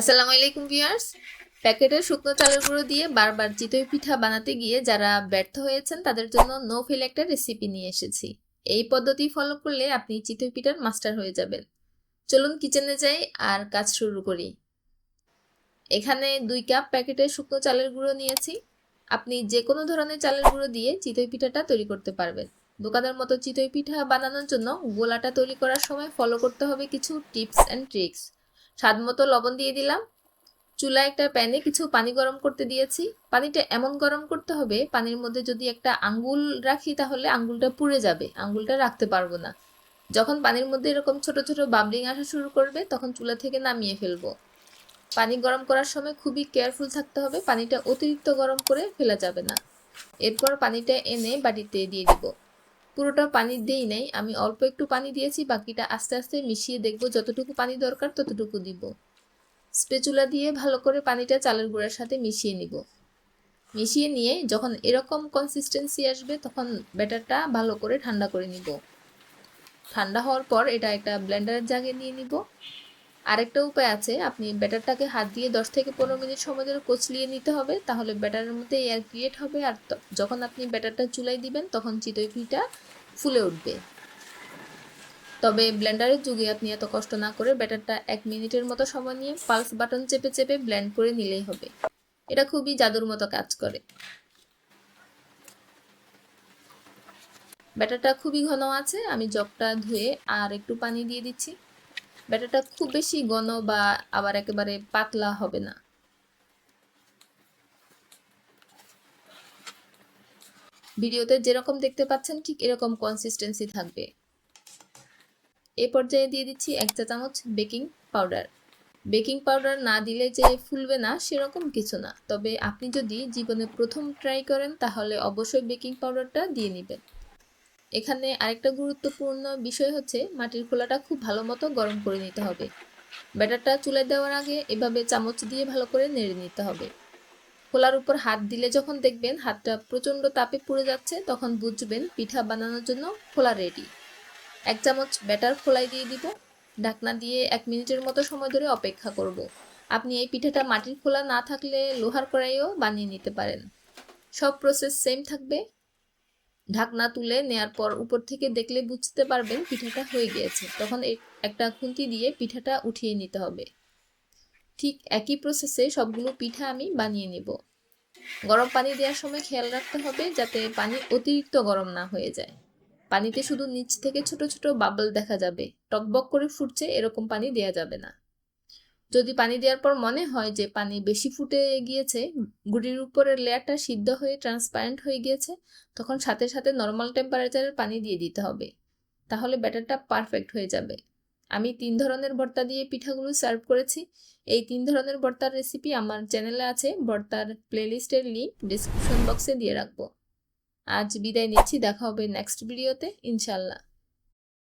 আসসালামু আলাইকুম ভিউয়ার্স। প্যাকেটের শুকনো চালের গুঁড়ো দিয়ে বারবার চিতই পিঠা বানাতে গিয়ে যারা ব্যর্থ হয়েছেন, তাদের জন্য নো ফেল একটা রেসিপি নিয়ে এসেছি। এই পদ্ধতি ফলো করলে আপনি চিতই পিঠার মাস্টার হয়ে যাবেন। চলুন কিচেনে যাই আর কাজ শুরু করি। এখানে দুই কাপ প্যাকেটের শুকনো চালের গুঁড়ো নিয়েছি। আপনি যে কোনো ধরনের চালের গুঁড়ো দিয়ে চিতই পিঠাটা তৈরি করতে পারবেন। দোকানের মতো চিতই পিঠা বানানোর জন্য গোলাটা তৈরি করার সময় ফলো করতে হবে কিছু টিপস অ্যান্ড ট্রিক্স স্বাদ মতো লবণ দিয়ে দিলাম। চুলা একটা প্যানে কিছু পানি গরম করতে দিয়েছি। পানিটা এমন গরম করতে হবে, পানির মধ্যে যদি একটা আঙ্গুল রাখি তাহলে আঙ্গুলটা পুড়ে যাবে, আঙ্গুলটা রাখতে পারব না। যখন পানির মধ্যে এরকম ছোট ছোট বাবলিং আসা শুরু করবে, তখন চুলা থেকে নামিয়ে ফেলব। পানি গরম করার সময় খুবই কেয়ারফুল থাকতে হবে, পানিটা অতিরিক্ত গরম করে ফেলা যাবে না। এরপর পানিটা এনে বাটিতে দিয়ে দিব। পুরোটা পানি দিই নাই। আমি অল্প একটু পানি দিয়েছি, বাকিটা আস্তে আস্তে মিশিয়ে দেখব যতটুকু পানি দরকার ততটুকু দিব। স্পেচুলা দিয়ে ভালো করে পানিটা চালের গুঁড়ার সাথে মিশিয়ে নিব। মিশিয়ে নিয়ে যখন এরকম কনসিস্টেন্সি আসবে তখন ব্যাটারটা ভালো করে ঠান্ডা করে নিব। ঠান্ডা হওয়ার পর এটা একটা ব্লেন্ডারের জাগে নিয়ে নিব। আরেকটা উপায় আছে, আপনি ব্যাটারটাকে হাত দিয়ে দশ থেকে পনেরো মিনিট সময় ধরে কচলিয়ে নিতে হবে, তাহলে ব্যাটারের মধ্যে এয়ার ক্রিয়েট হবে আর যখন আপনি ব্যাটারটা চুলাই দিবেন, তখন চিতই পিঠা ফুলে উঠবে। তবে ব্লেন্ডারের যুগে আপনি এত কষ্ট না করে ব্যাটারটা এক মিনিটের মতো সময় নিয়ে পালস বাটন চেপে চেপে ব্লেন্ড করে নিলেই হবে। এটা খুবই জাদুর মতো কাজ করে। ব্যাটারটা খুবই ঘন আছে, আমি জগটা ধুয়ে আর একটু পানি দিয়ে দিচ্ছি। ব্যাটারটা খুব বেশি ঘন বা আবার একেবারে পাতলা হবে না। ভিডিওতে যেরকম দেখতে পাচ্ছেন, ঠিক এরকম কনসিস্টেন্সি থাকবে। এ পর্যায়ে দিয়ে দিচ্ছি এক চা চামচ বেকিং পাউডার বেকিং পাউডার না দিলে যে ফুলবে না, সেরকম কিছু না। তবে আপনি যদি জীবনে প্রথম ট্রাই করেন, তাহলে অবশ্যই বেকিং পাউডারটা দিয়ে নেবেন। এখানে আরেকটা গুরুত্বপূর্ণ বিষয় হচ্ছে মাটির খোলাটা খুব ভালো মতো গরম করে নিতে হবে। ব্যাটারটা চুলে দেওয়ার আগে এভাবে চামচ দিয়ে ভালো করে নেড়ে নিতে হবে। খোলার উপর হাত দিলে যখন দেখবেন হাতটা প্রচণ্ড তাপে পুড়ে যাচ্ছে, তখন বুঝবেন পিঠা বানানোর জন্য খোলা রেডি এক চামচ ব্যাটার খোলাই দিয়ে দিব। ঢাকনা দিয়ে এক মিনিটের মতো সময় ধরে অপেক্ষা করব। আপনি এই পিঠাটা মাটির খোলা না থাকলে লোহার কড়াইও বানিয়ে নিতে পারেন। সব প্রসেস সেম থাকবে। ঢাকনা তুলে নেয়ার পর উপর থেকে দেখলে বুঝতে পারবেন পিঠাটা হয়ে গিয়েছে। তখন একটা খুন্তি দিয়ে পিঠাটা উঠিয়ে নিতে হবে। ঠিক একই প্রসেসে সবগুলো পিঠা আমি বানিয়ে নিব। গরম পানি দেওয়ার সময় খেয়াল রাখতে হবে যাতে পানি অতিরিক্ত গরম না হয়ে যায়। পানিতে শুধু নিচ থেকে ছোট ছোট বাবল দেখা যাবে। টকবক করে ফুটছে, এরকম পানি দেওয়া যাবে না। যদি পানি দেওয়ার পর মনে হয় যে পানি বেশি ফুটে গিয়েছে, গুড়ির উপরের লেয়ারটা সিদ্ধ হয়ে ট্রান্সপারেন্ট হয়ে গিয়েছে, তখন সাথে সাথে নর্মাল টেম্পারেচারের পানি দিয়ে দিতে হবে। তাহলে ব্যাটারটা পারফেক্ট হয়ে যাবে। আমি তিন ধরনের ভর্তা দিয়ে পিঠাগুলো সার্ভ করেছি। এই তিন ধরনের ভর্তার রেসিপি আমার চ্যানেলে আছে। ভর্তার প্লেলিস্টের লিঙ্ক ডিসক্রিপশন বক্সে দিয়ে রাখব। আজ বিদায় নিচ্ছি। দেখা হবে নেক্সট ভিডিওতে ইনশাল্লাহ